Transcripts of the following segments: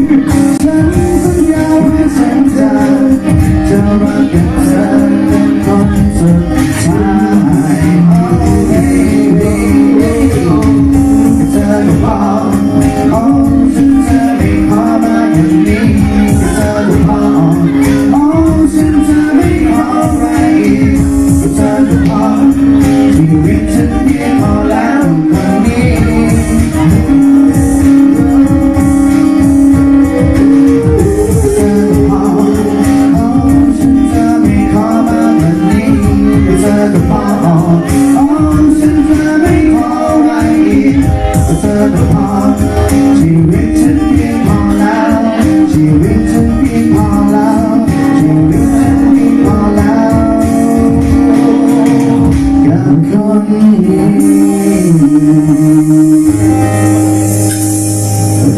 ฉันสัญญาว่าฉันจะจะรักกัน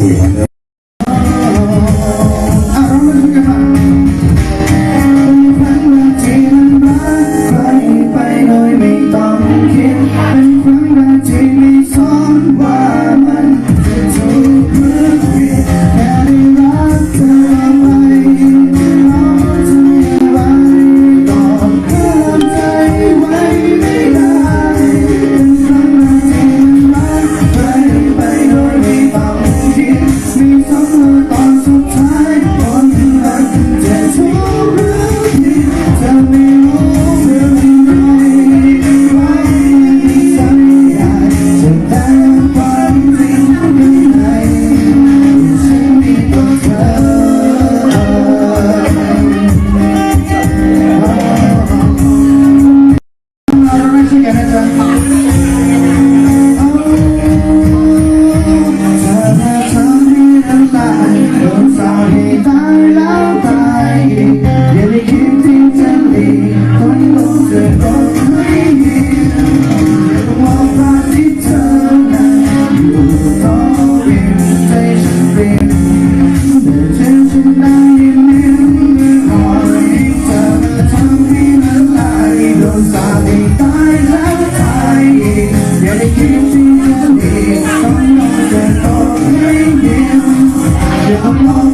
tu Yeah.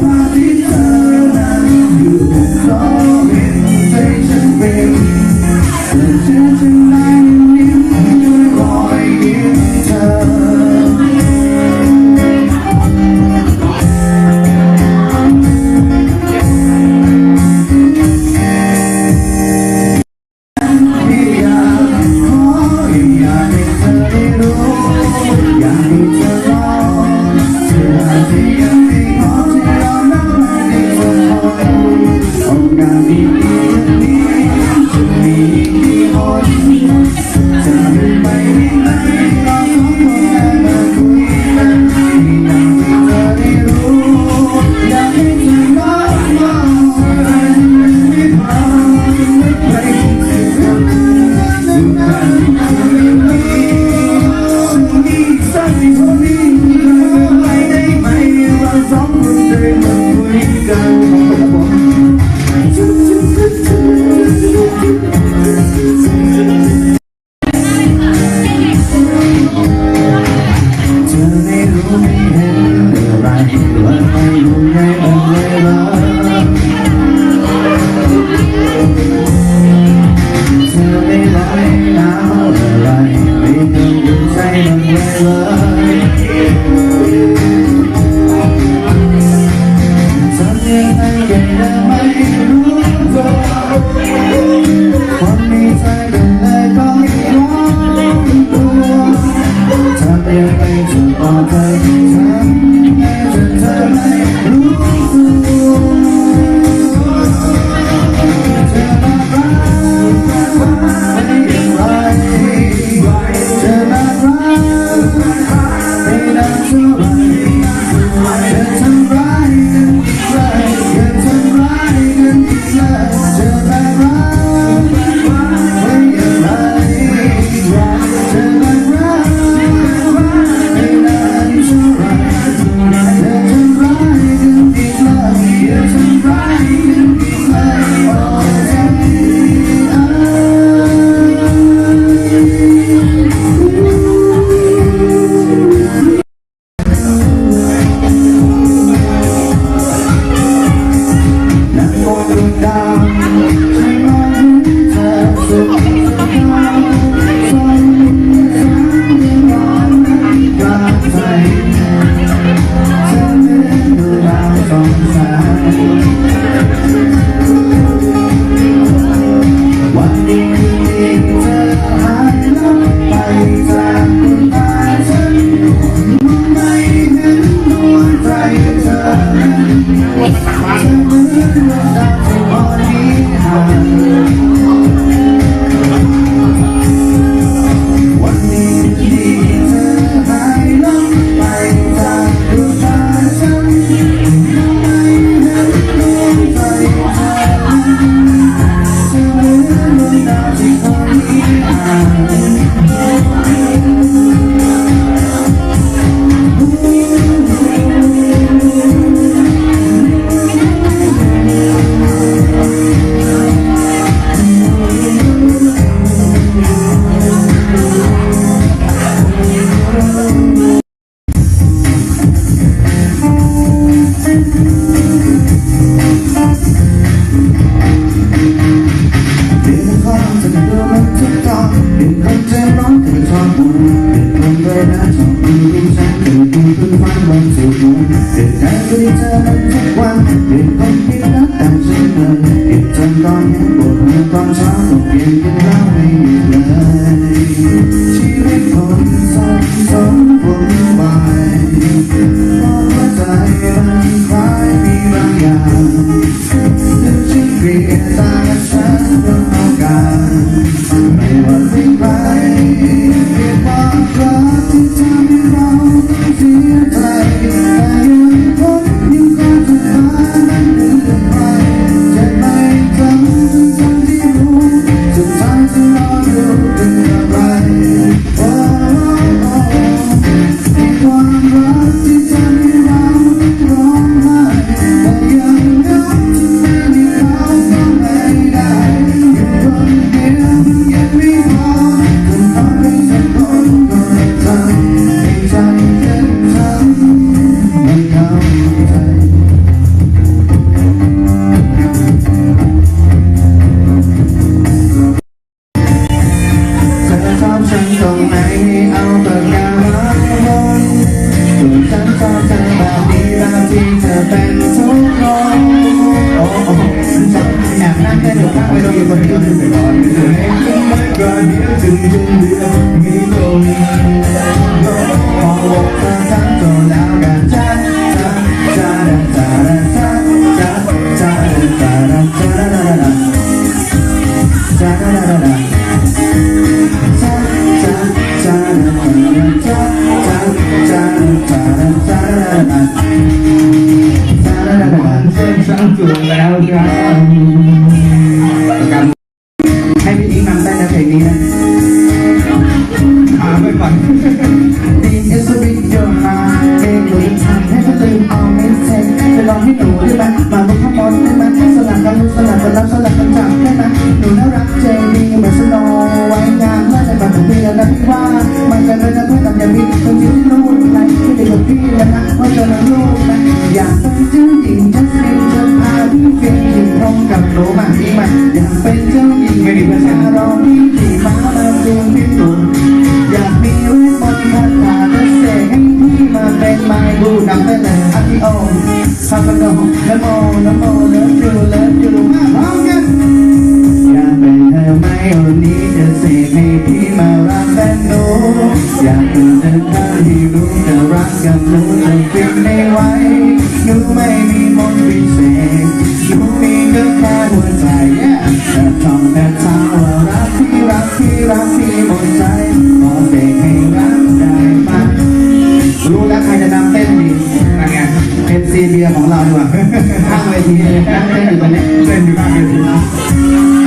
I'm gonna come with you, but you're. ไม่ไหวหนูไม่มีมนต์วิเศษหนูมีก็แค่หัวใจแต่ตองแต่เช้าว่ารักที่รักที่รักที่หมดใจขอเสกให้รักได้ไปะรู้แล้วใครจะนำเต้นดีอะนไงเอฟซีเบียร์ของเราดีกว่าข้างเวทีนั่งเต้นอยู่ตรงนี้เต้นอยู่ข้างเวที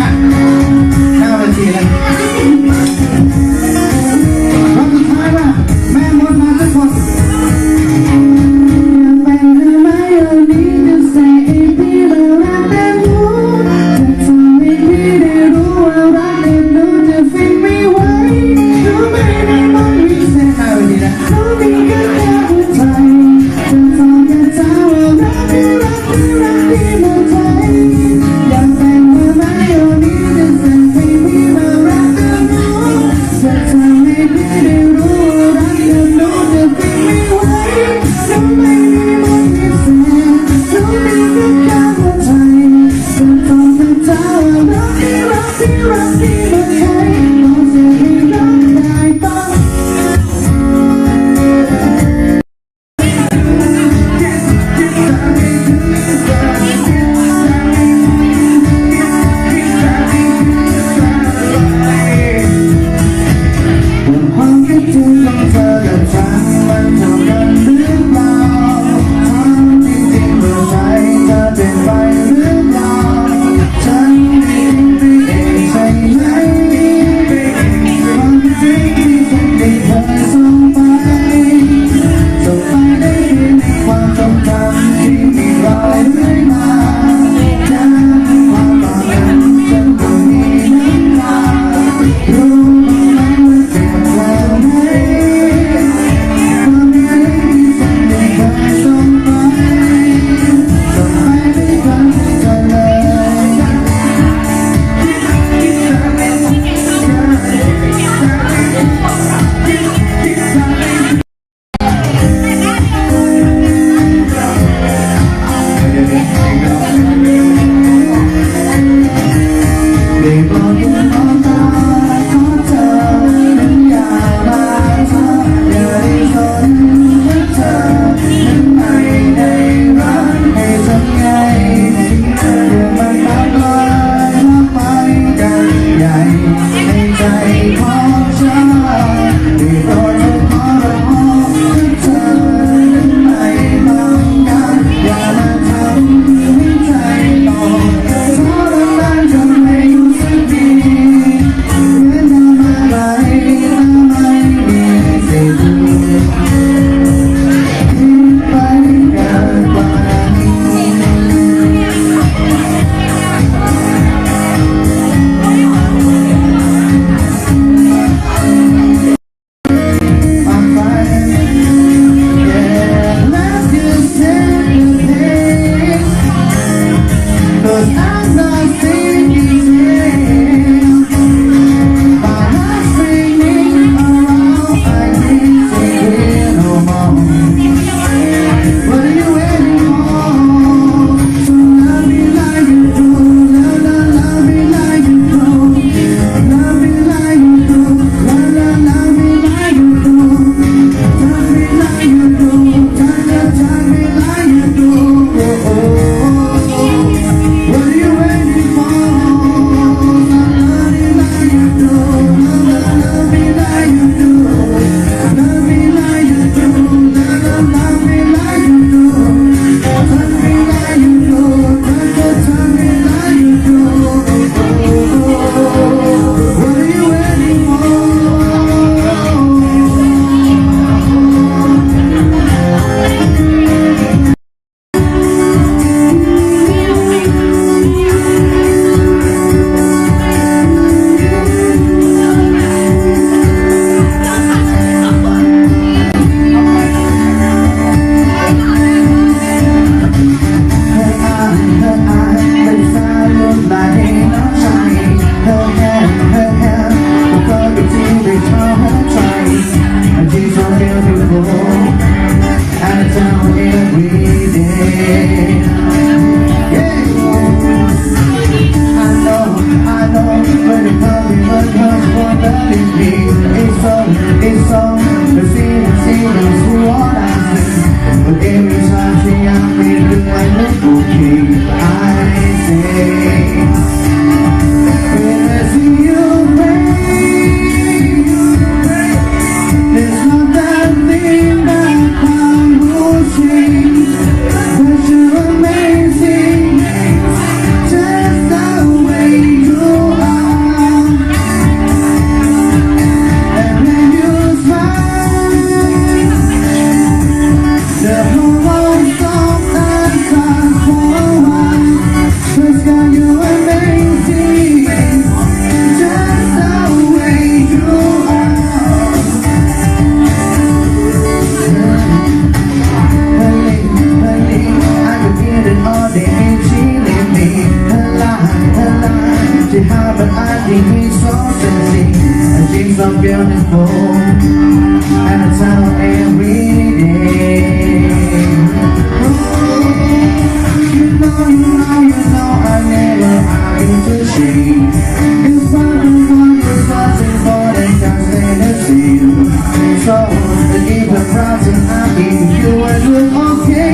alive She have an idea so sexy And she's so beautiful And it's out every day You. know, you know, you know I never had to see the So I give you okay